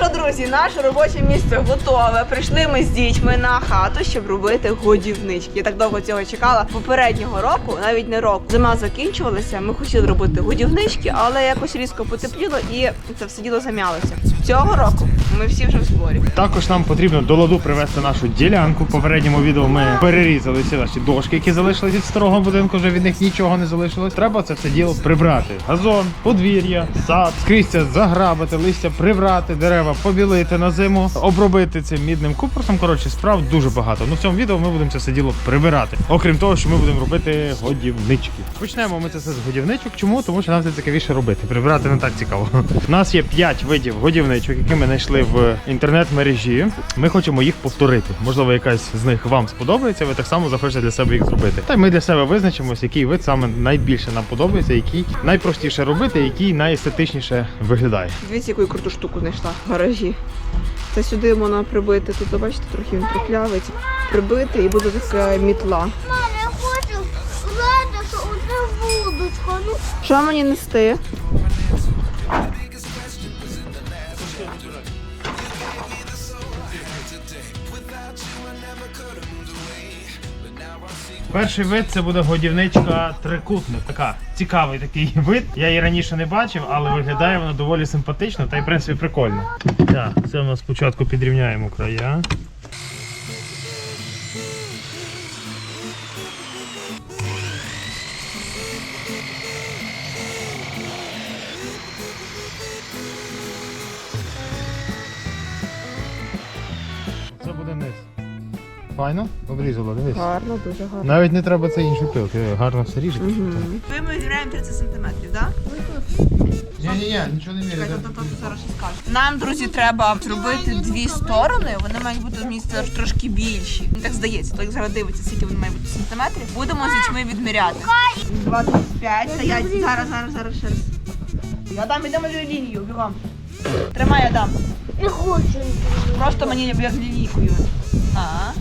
що, друзі, наше робоче місце готове. Прийшли ми з дітьми на хату, щоб робити годівнички. Я так довго цього чекала. Попереднього року, навіть не року, зима закінчувалася. Ми хотіли робити годівнички, але якось різко потепліло і це все діло зам'ялося. Цього року ми всі вже в зборі. Також нам потрібно до ладу привести нашу ділянку. Попередньому відео ми перерізали всі наші дошки, які залишились від старого будинку. Вже від них нічого не залишилось. Треба це все діло прибрати. Газон, подвір'я, сад, скрізь заграбити, листя прибрати, дерева побілити на зиму, обробити цим мідним купорсом. Коротше, справ дуже багато. Ну в цьому відео ми будемо це все діло прибирати. Окрім того, що ми будемо робити годівнички. Почнемо ми це все з годівничок. Чому? Тому що нам це цікавіше робити. Прибирати не так цікаво. У нас є 5 видів годівничок, які ми знайшли в інтернет-мережі. Ми хочемо їх повторити. Можливо, якась з них вам сподобається. Ви так само захочете для себе їх зробити. Та й ми для себе визначимось, який вид саме найбільше нам подобається, який найпростіше робити, який найестетичніше виглядає. Дивіться, яку круту штуку знайшла в гаражі. Це сюди можна прибити. Тут, бачите, трохи він проклявить. Прибити і буде така мітла. Мама, я хочу. Ну, Що мені нести? Перший вид це буде годівничка трикутник. Така цікавий такий вид. Я її раніше не бачив, але виглядає вона доволі симпатично та й в принципі прикольно. Так, це нас спочатку підрівняємо края. Файно? Обрізало, дивись. Гарно, дуже гарно. Навіть не треба це інший пилки, гарно все ріже. Ми виміряємо 30 сантиметрів, так? Ні, ні, ні, нічого не скажу. Нам, друзі, треба зробити дві сторони. Вони мають бути мені трошки більші. Мені так здається, то як зараз дивиться, скільки вони мають бути сантиметрів. Будемо з дітьми відміряти. 25. Та я зараз, зараз, зараз ще раз. Я дам ідемо лінію, бігом. Тримай, я дам. не хочу. Просто мені як лінійкою. А.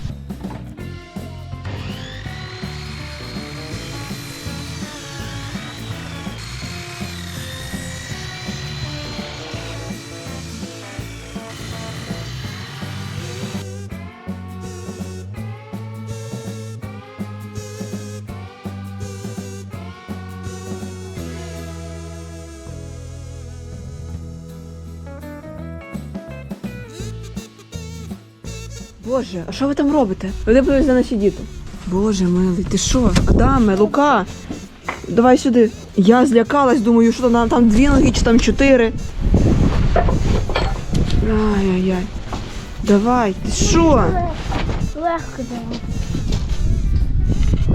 Боже, а що ви там робите? Ви подивись на наші діти. Боже милий, ти що? Адаме, Лука? Давай сюди. Я злякалась, думаю, що там, там дві ноги чи там чотири. Ай-яй-яй. Давай, ти що? Легко давай.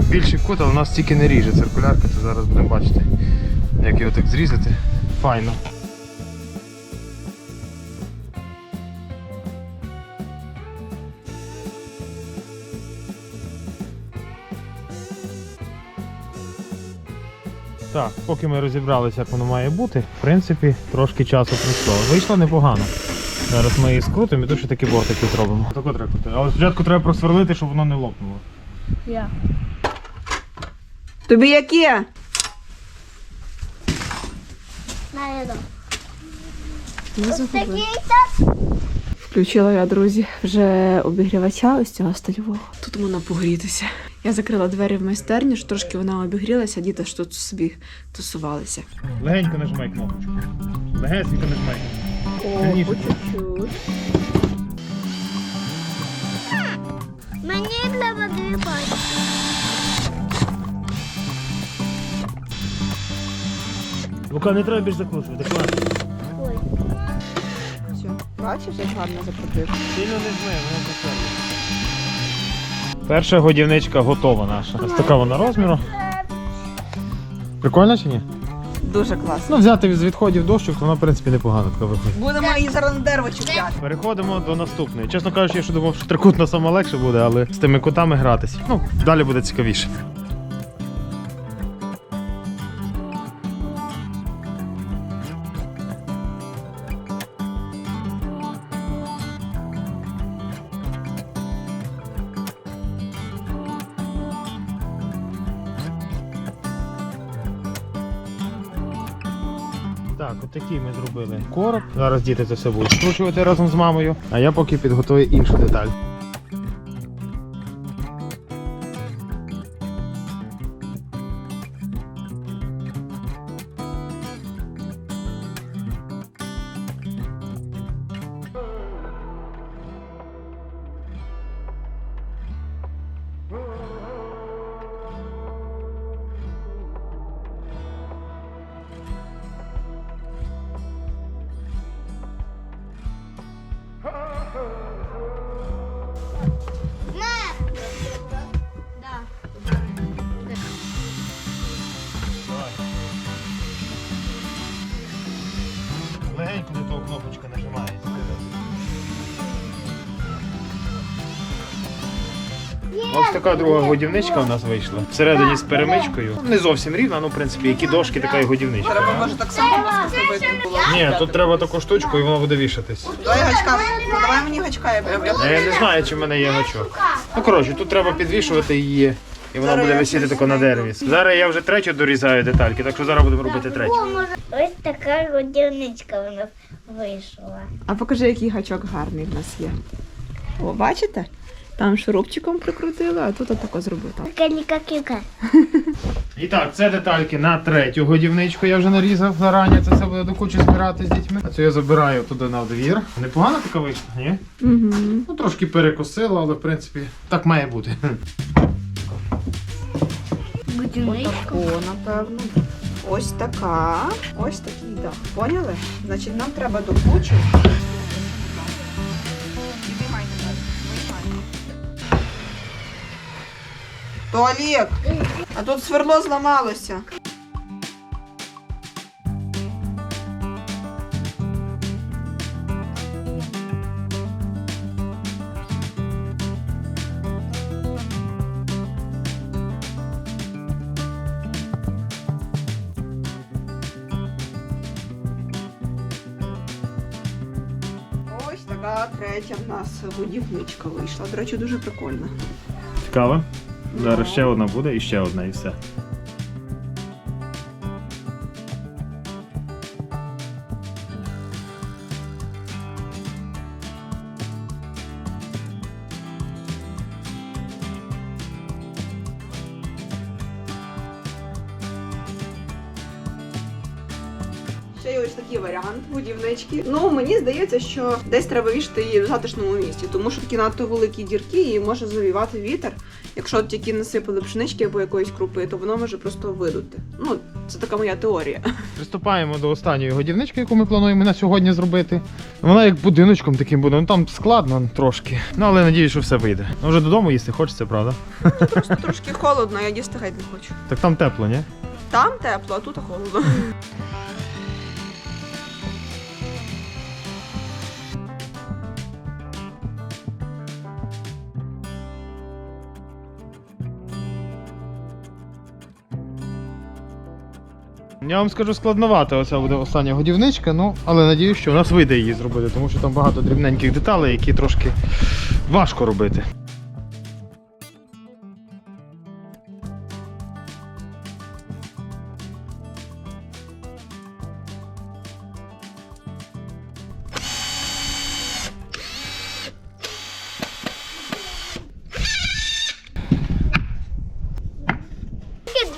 Більший кут, але у нас тільки не ріже. Циркулярка, це зараз будемо бачити, як його так зрізати. Файно. Так, поки ми розібралися, як воно має бути, в принципі, трошки часу пройшло. Вийшло непогано. Зараз ми її скрутимо і ще такі бортики зробимо. Тако треба крутити. Але спочатку треба просверлити, щоб воно не лопнуло. Я. Тобі яке? Такий так. Включила я, друзі, вже обігрівача ось цього стальового. Тут можна погрітися. Я закрила двері в майстерню, що трошки вона обігрілася, діти ж тут собі тусувалися. Легенько нажимай кнопочку. Легенько нажимай. О, по чуть-чуть. Мені треба дві пачки. Лука, не треба більш закручувати, класно. Ой. Все. Бачиш, як гарно закрутив? Сильно не жми, воно закрутить. Перша годівничка готова наша. Ось така вона розміру. Прикольно чи ні? Дуже класно. Ну, взяти з відходів дощок, то вона, в принципі, непогано така виходить. Будемо її зараз на дерево чіпляти. Переходимо до наступної. Чесно кажучи, я ще думав, що трикутна сама легше буде, але з тими кутами гратись. Ну, далі буде цікавіше. Короб. Зараз діти це все будуть скручувати разом з мамою, а я поки підготую іншу деталь. Така друга годівничка у нас вийшла. Всередині з перемичкою. Не зовсім рівна, ну в принципі, які дошки, така і годівничка. Треба може так само зробити. Ні, тут треба таку штучку і воно буде вішатись. Давай гачка, давай мені гачка, я, я, Я не знаю, чи в мене є гачок. Ну коротше, тут треба підвішувати її. І вона буде висіти тако на дереві. Зараз я вже третю дорізаю детальки, так що зараз будемо робити третю. Ось така годівничка у нас вийшла. А покажи, який гачок гарний в нас є. О, бачите? Там шурупчиком прикрутили, а тут отако зробили. Така ліка-кіка. І так, це детальки на третю годівничку я вже нарізав зарані. Це все буде до кучі збирати з дітьми. А цю я забираю туди на двір. Непогано така вийшла, ні? Угу. Ну трошки перекосила, але в принципі так має бути. Годівничка. Отако, напевно. Ось така. Ось такий дах. Поняли? Значить, нам треба до кучі. То Олег, а тут сверло зламалося. Ось така третя в нас будівничка вийшла. До речі, дуже прикольна. Цікаво. Зараз ще одна буде і ще одна, і все. Ще є ось такий варіант будівнички. Ну мені здається, що десь треба вішати її в затишному місці, тому що такі надто великі дірки і може завівати вітер. Якщо тільки насипали пшенички або якоїсь крупи, то воно може просто видути. Ну, це така моя теорія. Приступаємо до останньої годівнички, яку ми плануємо на сьогодні зробити. Вона як будиночком таким буде. Ну там складно трошки. Ну але надіюсь, що все вийде. Ну вже додому їсти хочеться, правда? Просто трошки холодно, я їсти геть не хочу. Так там тепло, ні? Там тепло, а тут холодно. Я вам скажу складновато, оця буде остання годівничка, ну але надіюсь, що у нас вийде її зробити, тому що там багато дрібненьких деталей, які трошки важко робити.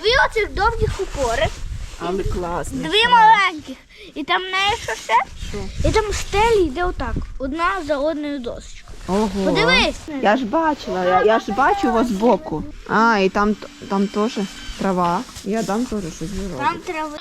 Дві оцих довгих упори, Але класно. дві маленьких. І там не що ще? Що? І там стелі йде отак. Одна за одною досочкою. Ого. Подивись. Я ж бачила, я, я ж бачу вас збоку. А, і там, там теж трава. Я там теж щось зроблю. Там треба.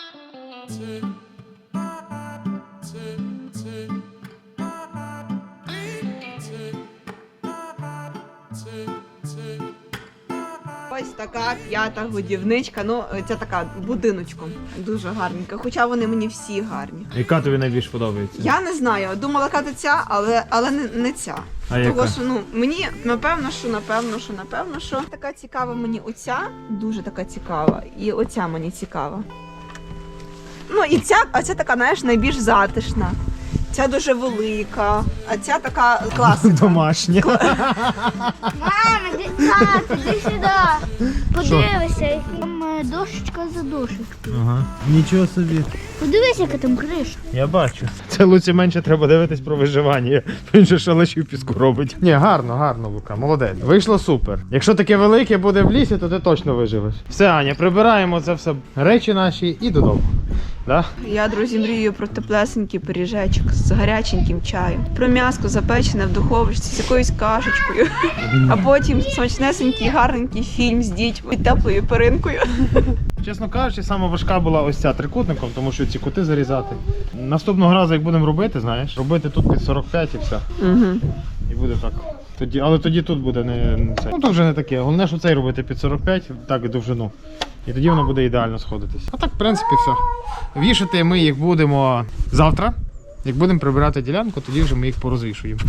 Ось така п'ята годівничка. Ну, це така будиночком. Дуже гарненька. Хоча вони мені всі гарні. Яка тобі найбільш подобається? Я не знаю, думала, яка ця, але, але не, не ця. А Того, яка? що ну мені напевно, що напевно, що напевно, що така цікава мені оця, дуже така цікава. І оця мені цікава. Ну і ця, а ця така, знаєш, найбільш затишна. Ця дуже велика, а ця така класика. Домашня. Мама, іди, тато, іди сюди. Подивися, які ми дошечка за дошечкою. Ага. Нічого собі. Подивись, яка там криша. Я бачу. Це Луці менше треба дивитись про виживання. Він же шалашів піску робить. Ні, гарно, гарно, Лука, молодець. Вийшло супер. Якщо таке велике буде в лісі, то ти точно виживеш. Все, Аня, прибираємо це все речі наші і додому. Да? Я, друзі, мрію про теплесенький пиріжечок з гаряченьким чаєм, про м'яско запечене в духовочці з якоюсь кашечкою, а потім смачнесенький, гарненький фільм з дітьми і теплою перинкою. Чесно кажучи, сама важка була ось ця трикутником, тому що ці кути зарізати. Наступного разу, як будемо робити, знаєш, робити тут під 45 і все. Угу. І буде так. Тоді, але тоді тут буде не, не це. Ну то вже не таке. Головне, що цей робити під 45, так і довжину. І тоді воно буде ідеально сходитись. А так, в принципі, все. Вішати ми їх будемо завтра. Як будемо прибирати ділянку, тоді вже ми їх порозвішуємо.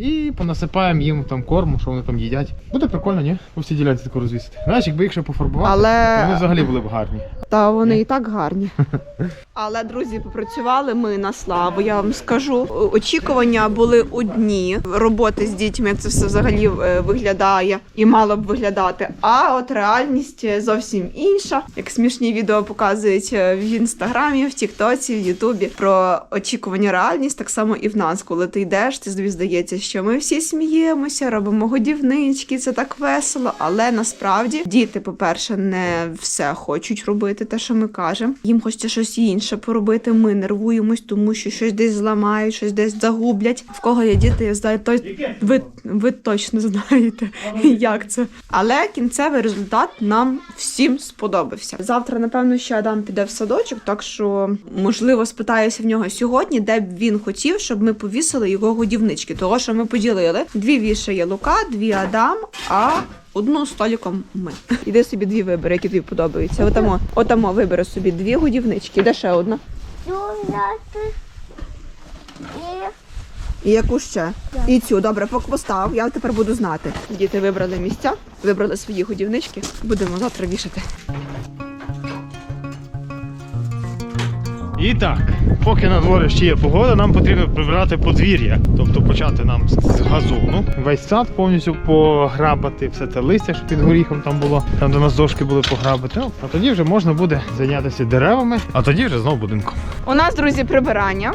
І понасипаємо їм там корму, що вони там їдять. Буде прикольно, ні? По всій ділянці тако розвісити. Знаєш, якби їх ще пофарбувати, Але- вони взагалі були б гарні. Та вони і так гарні. Але друзі, попрацювали ми на славу. Я вам скажу. Очікування були одні роботи з дітьми, як це все взагалі е, виглядає і мало б виглядати. А от реальність зовсім інша. Як смішні відео показують е, в інстаграмі, в Тіктоці, в Ютубі про очікування реальність, так само і в нас, коли ти йдеш, ти здається, що ми всі сміємося, робимо годівнички, це так весело. Але насправді діти, по-перше, не все хочуть робити, те, що ми кажемо. Їм хочеться щось інше поробити. Ми нервуємось, тому що щось десь зламають, щось десь загублять. В кого є діти, я знаю, то ви, ви точно знаєте, як це. Але кінцевий результат нам всім сподобався. Завтра, напевно, ще Адам піде в садочок, так що можливо спитаюся в нього сьогодні, де б він хотів, щоб ми повісили його годівнички. Того, що ми поділили дві вішає Лука, дві Адам, а одну століком ми. Іди собі дві вибери, які тобі подобаються. Отамо, отамо вибери собі дві годівнички. Де ще одна? І яку ще? І цю, добре, постав, я тепер буду знати. Діти вибрали місця, вибрали свої годівнички. Будемо завтра вішати. І так, поки на дворі ще є погода, нам потрібно прибирати подвір'я. Тобто почати нам з газону. Весь сад повністю пограбати, все те листя, що під горіхом там було, там у нас дошки були пограбати. Ну, а тоді вже можна буде зайнятися деревами, а тоді вже знову будинком. У нас, друзі, прибирання.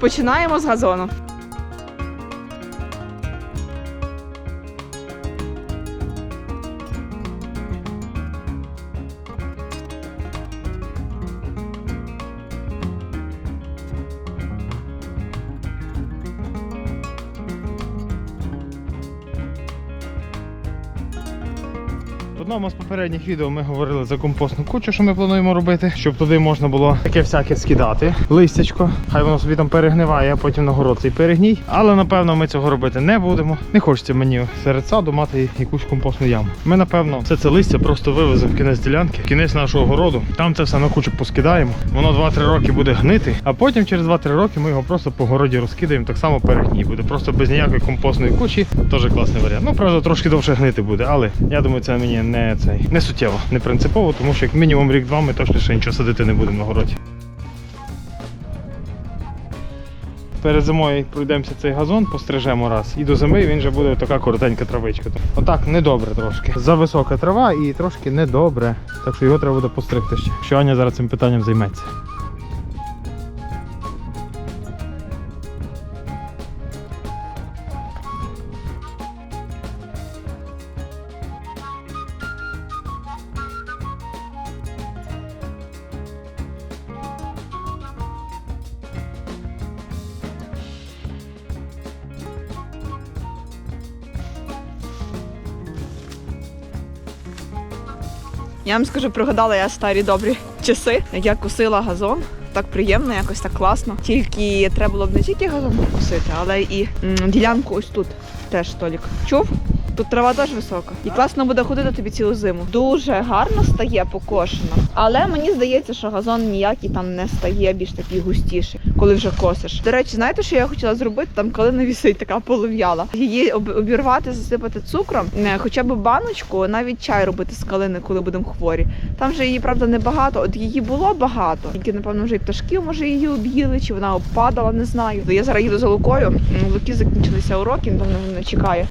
Починаємо з газону. Попередніх відео ми говорили за компостну кучу, що ми плануємо робити, щоб туди можна було таке всяке скидати. Листячко, хай воно собі там перегниває, а потім на город цей перегній. Але напевно ми цього робити не будемо. Не хочеться мені серед саду мати якусь компостну яму. Ми, напевно, все це листя просто вивеземо в кінець ділянки, в кінець нашого городу. Там це все на кучу поскидаємо. Воно 2-3 роки буде гнити, а потім через 2-3 роки ми його просто по городі розкидаємо, так само перегній. Буде просто без ніякої компостної кучі. Теж класний варіант. Ну, правда, трошки довше гнити буде, але я думаю, це мені не цей не суттєво, не принципово, тому що як мінімум рік-два ми точно ще нічого садити не будемо на городі. Перед зимою пройдемося цей газон, пострижемо раз. І до зими він вже буде така коротенька травичка. Отак недобре трошки. Зависока трава і трошки недобре. Так що його треба буде постригти ще. Що Аня зараз цим питанням займеться. Я вам скажу, пригадала я старі добрі часи, я косила газон. Так приємно, якось так класно. Тільки треба було б не тільки газон покосити, але і ділянку ось тут теж Толік. Чув? Тут трава теж висока. І класно буде ходити тобі цілу зиму. Дуже гарно стає покошено. Але мені здається, що газон ніякий там не стає більш такий густіший, коли вже косиш. До речі, знаєте, що я хотіла зробити? Там калина вісить така полум'яла. Її обірвати, засипати цукром, е, хоча б баночку, навіть чай робити з калини, коли будемо хворі. Там вже її, правда, небагато. От її було багато. Тільки, напевно, вже і пташки, може, її об'їли, чи вона обпадала, не знаю. Я зараз їду за Лукою. Луки закінчилися уроки, він на чекає.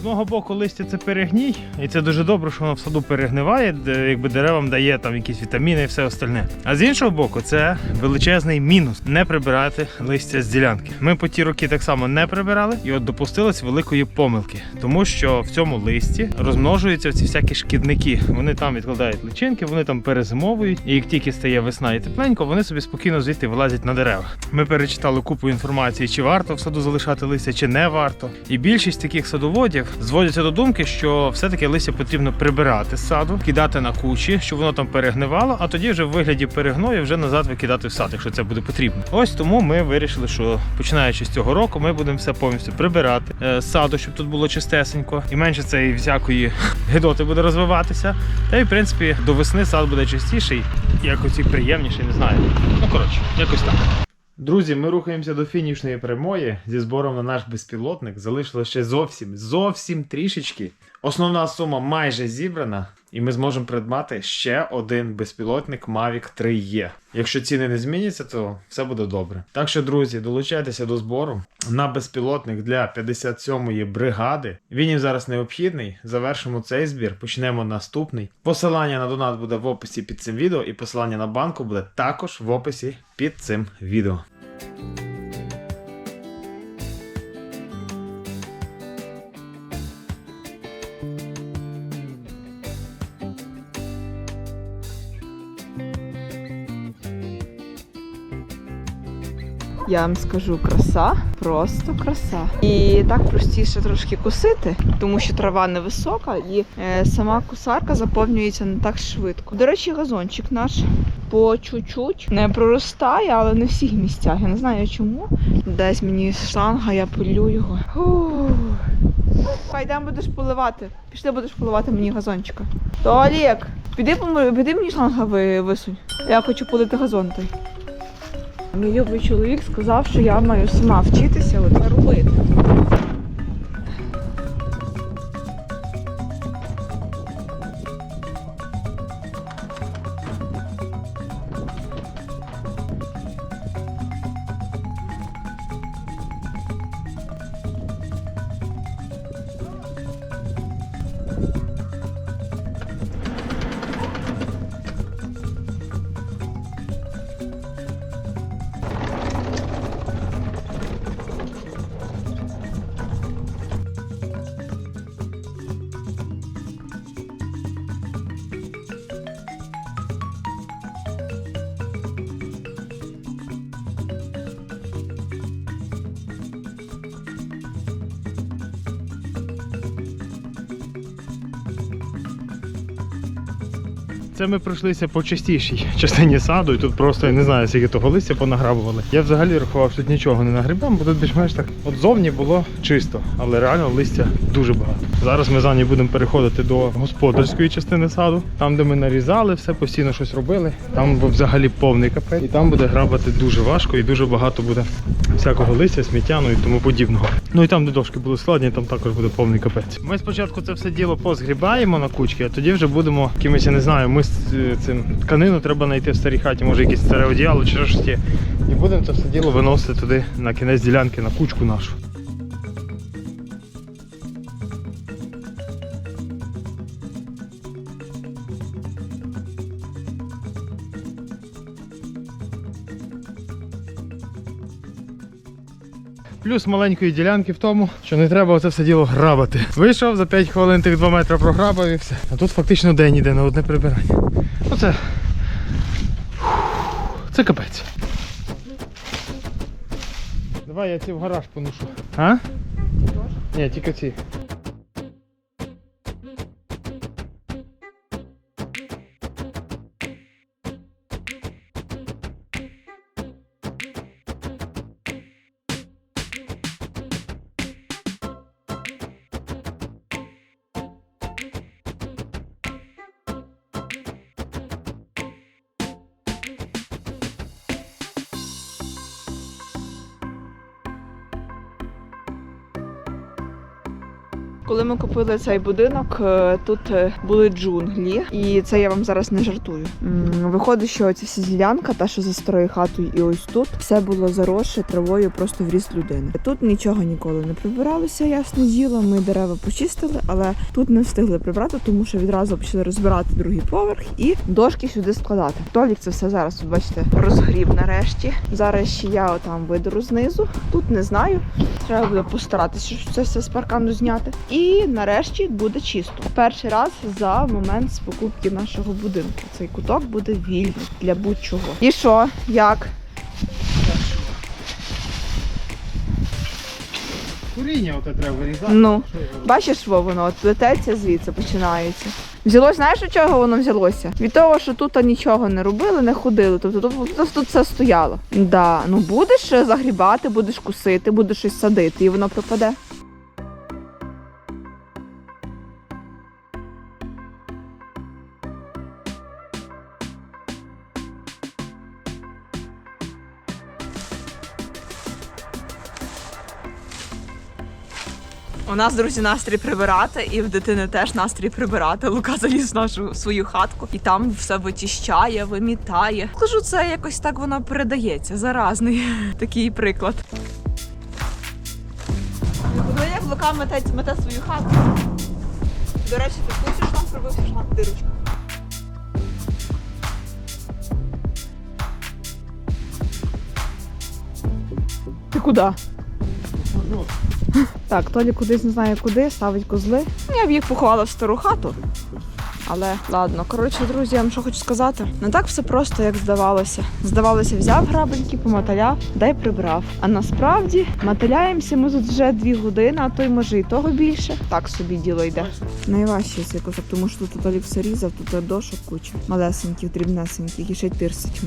Одного боку листя це перегній, і це дуже добре, що воно в саду перегниває, якби деревам дає там якісь вітаміни і все остальне. А з іншого боку, це величезний мінус не прибирати листя з ділянки. Ми по ті роки так само не прибирали і от допустились великої помилки, тому що в цьому листі розмножуються ці всякі шкідники. Вони там відкладають личинки, вони там перезимовують, і як тільки стає весна і тепленько, вони собі спокійно звідти вилазять на дерева. Ми перечитали купу інформації, чи варто в саду залишати листя, чи не варто. І більшість таких садоводів зводяться до думки, що все-таки листя потрібно прибирати з саду, кидати на кучі, щоб воно там перегнивало, а тоді вже в вигляді перегною вже назад викидати в сад, якщо це буде потрібно. Ось тому ми вирішили, що починаючи з цього року, ми будемо все повністю прибирати е, з саду, щоб тут було чистесенько, і менше цієї всякої гидоти буде розвиватися. Та й в принципі до весни сад буде чистіший, якось і приємніший, не знаю. Ну коротше, якось так. Друзі, ми рухаємося до фінішної прямої зі збором на наш безпілотник. Залишилося ще зовсім, зовсім трішечки. Основна сума майже зібрана, і ми зможемо придбати ще один безпілотник Mavic 3E. Якщо ціни не зміняться, то все буде добре. Так що, друзі, долучайтеся до збору на безпілотник для 57-ї бригади. Він їм зараз необхідний. Завершимо цей збір, почнемо наступний. Посилання на донат буде в описі під цим відео, і посилання на банку буде також в описі під цим відео. Я вам скажу краса, просто краса. І так простіше трошки косити, тому що трава невисока і е, сама кусарка заповнюється не так швидко. До речі, газончик наш по чуть-чуть не проростає, але не всіх місцях. Я не знаю чому. Десь мені шланга, я полю його. Фух. Хай йдемо будеш поливати. Пішли будеш поливати мені газончика. То Олег, піди, піди мені шланга висунь. Я хочу полити газон той. Мій любий чоловік сказав, що я маю сама вчитися оце робити. Це ми пройшлися по частішій частині саду, і тут просто я не знаю, скільки того листя понаграбували. Я взагалі рахував, що тут нічого не нагрібемо, бо тут більш-менш так от зовні було чисто, але реально листя дуже багато. Зараз ми за ній будемо переходити до господарської частини саду, там, де ми нарізали, все постійно щось робили. Там взагалі повний капець, і там буде грабати дуже важко і дуже багато буде всякого листя, сміття, ну і тому подібного. Ну і там, де дошки були складні, там також буде повний капець. Ми спочатку це все діло позгрібаємо на кучки, а тоді вже будемо якимось, я не знаю, ми з е, цим тканину треба знайти в старій хаті, може якесь старе одіяло чи щось. І будемо це все діло виносити туди на кінець ділянки, на кучку нашу. Плюс маленької ділянки в тому, що не треба оце все діло грабати. Вийшов за 5 хвилин тих 2 метри програбав і все. А тут фактично день іде на одне прибирання. Оце. Це капець. Давай я ці в гараж поношу. А? Ні, тільки ці. Franco купили цей будинок, е, тут е, були джунглі, і це я вам зараз не жартую. Виходить, що ця вся ділянка, та що за старою хатою, і ось тут все було заросше травою просто в ріст людини. Тут нічого ніколи не прибиралося, ясне діло. Ми дерева почистили, але тут не встигли прибрати, тому що відразу почали розбирати другий поверх і дошки сюди складати. Толік це все зараз, тут бачите, розгріб нарешті. Зараз ще я отам видеру знизу. Тут не знаю. Треба буде постаратися, щоб це все з паркану зняти. І нарешті буде чисто. Перший раз за момент з покупки нашого будинку. Цей куток буде вільний для будь-чого. І що? Як? Куріння оте треба вирізати. Ну, бачиш, во воно от плететься звідси, починається. Взялось, знаєш, від чого воно взялося? Від того, що тут нічого не робили, не ходили. Тобто тут, тут, тут все стояло. Да, ну будеш е, загрібати, будеш кусити, будеш щось садити, і воно пропаде. У нас, друзі, настрій прибирати, і в дитини теж настрій прибирати. Лука заліз в нашу свою хатку і там все вичищає, вимітає. Кажу, це якось так воно передається. Заразний такий приклад. Ну, як Лука мете, мете свою хату. До речі, ти кусиш там пробився шмат дирочку. Ти куди? Так, Толі кудись не знає куди, ставить козли. Ну, Я б їх поховала в стару хату. Але ладно, коротше, друзі, я вам що хочу сказати. Не так все просто, як здавалося. Здавалося, взяв грабельки, помоталяв, да й прибрав. А насправді мотиляємося ми тут вже дві години, а то й може і того більше. Так собі діло йде. Найважче цей кусок, тому що тут Толік все різав, тут дошок куча. Малесеньких, дрібнесеньких і ще й тирсить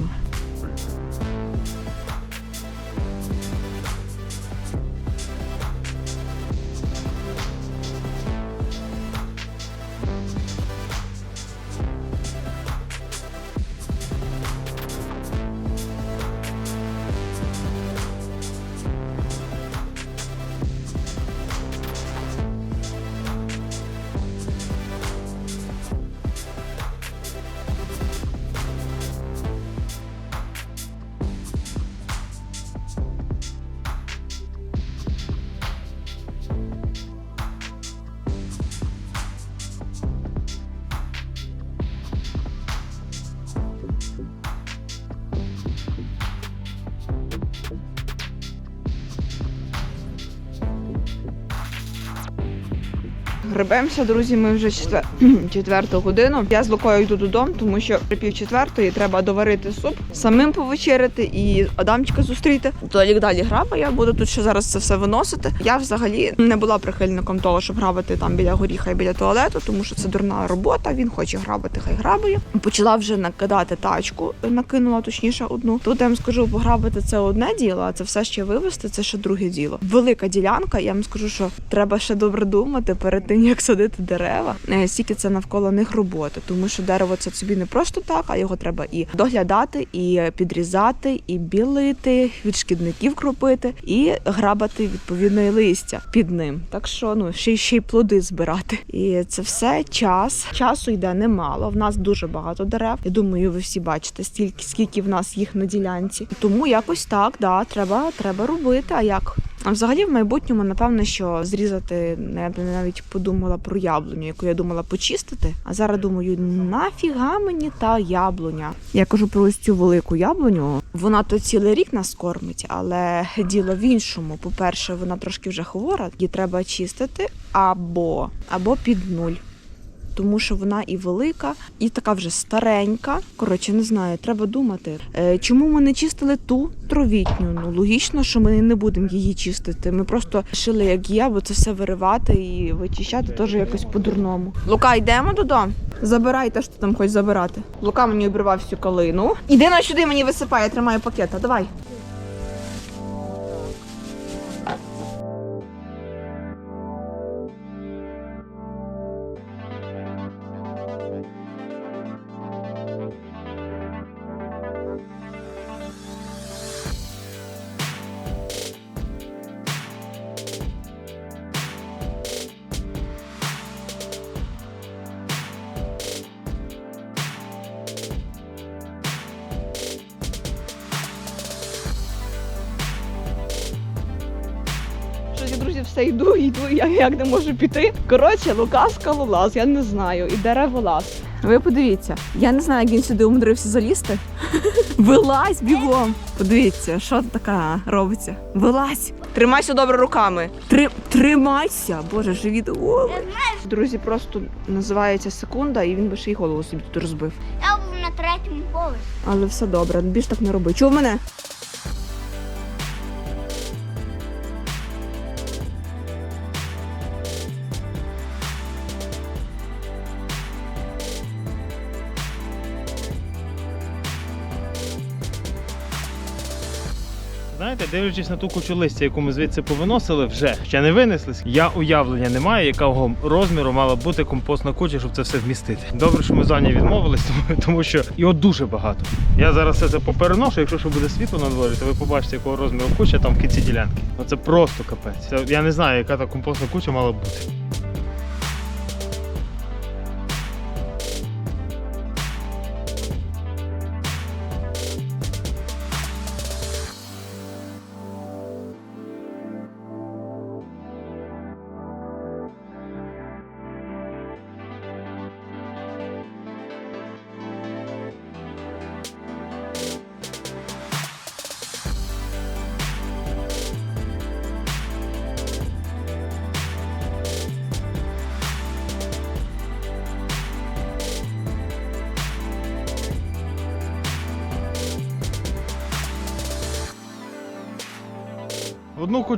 Гребемося, друзі, ми вже четвер... четверту годину. Я з Лукою йду додому, тому що при пів четвертої треба доварити суп, самим повечеряти і Адамчика зустріти. Толік далі грабе, я буду тут ще зараз це все виносити. Я взагалі не була прихильником того, щоб грабити там біля горіха і біля туалету, тому що це дурна робота. Він хоче грабити, хай грабує. Почала вже накидати тачку, накинула точніше одну. Тут я вам скажу, пограбити це одне діло, а це все ще вивезти, це ще друге діло. Велика ділянка. Я вам скажу, що треба ще добре думати перед тим, як садити дерева. Е, Стільки це навколо них роботи, тому що дерево це собі не просто так, а його треба і доглядати, і підрізати, і білити, від шкідників кропити, і грабати відповідне листя під ним. Так що ну ще й ще й плоди збирати. І це все час. Часу йде немало. В нас дуже багато дерев. Я думаю, ви всі бачите, стільки скільки в нас їх на ділянці. Тому якось так, да, треба, треба робити. А як? А взагалі в майбутньому, напевно, що зрізати ну, я б навіть подумала про яблуню, яку я думала почистити. А зараз думаю, нафіга мені та яблуня. Я кажу про ось цю яблуню. Вона то цілий рік нас кормить, але діло в іншому. По-перше, вона трошки вже хвора, її треба чистити або, або під нуль. Тому що вона і велика, і така вже старенька. Коротше, не знаю, треба думати. Е, чому ми не чистили ту тровітню? Ну логічно, що ми не будемо її чистити. Ми просто шили, як є, бо це все виривати і вичищати теж якось по-дурному. Лука, йдемо додому. Забирай те, що там хочеш забирати. Лука мені обірвав всю калину. Іди на сюди, мені висипає, я тримаю пакета. Давай. Йду, я як не можу піти. Коротше, Лука скалолаз, я не знаю, і дереволаз. Ви подивіться, я не знаю, як він сюди умудрився залізти. Вилазь бігом. Подивіться, що така робиться. Вилазь. Тримайся добре руками. Три... Тримайся. Боже, живіт. О. Друзі, просто називається секунда, і він би ще й голову собі тут розбив. Я був на третьому поверсі. Але все добре, більш так не роби. Чув мене? Дивлячись на ту кучу листя, яку ми звідси повиносили, вже ще не винесли. Я уявлення не маю, якого розміру мала бути компостна куча, щоб це все вмістити. Добре, що ми неї відмовились, тому, тому що його дуже багато. Я зараз все це попереношу. Якщо що буде світло на дворі, то ви побачите, якого розміру куча там в кінці ділянки. Оце просто капець. Це, я не знаю, яка та компостна куча мала бути.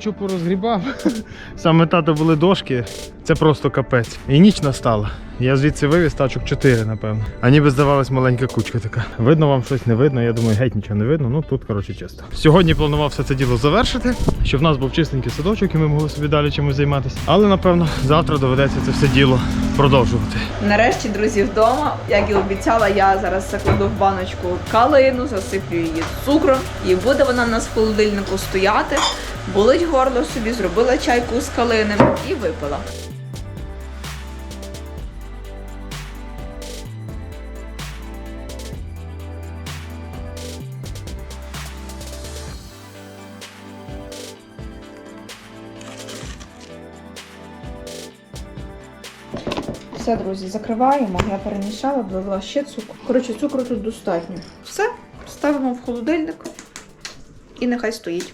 Кучу порозгрібав. Саме тато були дошки. Це просто капець. І ніч настала. Я звідси вивіз тачок 4, напевно. А ніби здавалась маленька кучка така. Видно вам щось не видно. Я думаю, геть нічого не видно. Ну тут, коротше, чисто. Сьогодні планував все це діло завершити, щоб в нас був чистенький садочок і ми могли собі далі чимось займатися. Але напевно завтра доведеться це все діло продовжувати. Нарешті, друзі, вдома, як і обіцяла, я зараз закладу в баночку калину, засиплю її цукром, і буде вона в нас в холодильнику стояти. Болить горло собі, зробила чайку з калини і випила. Все, друзі, закриваємо. Я перемішала, додала ще цукру. Коротше, цукру тут достатньо. Все, ставимо в холодильник і нехай стоїть.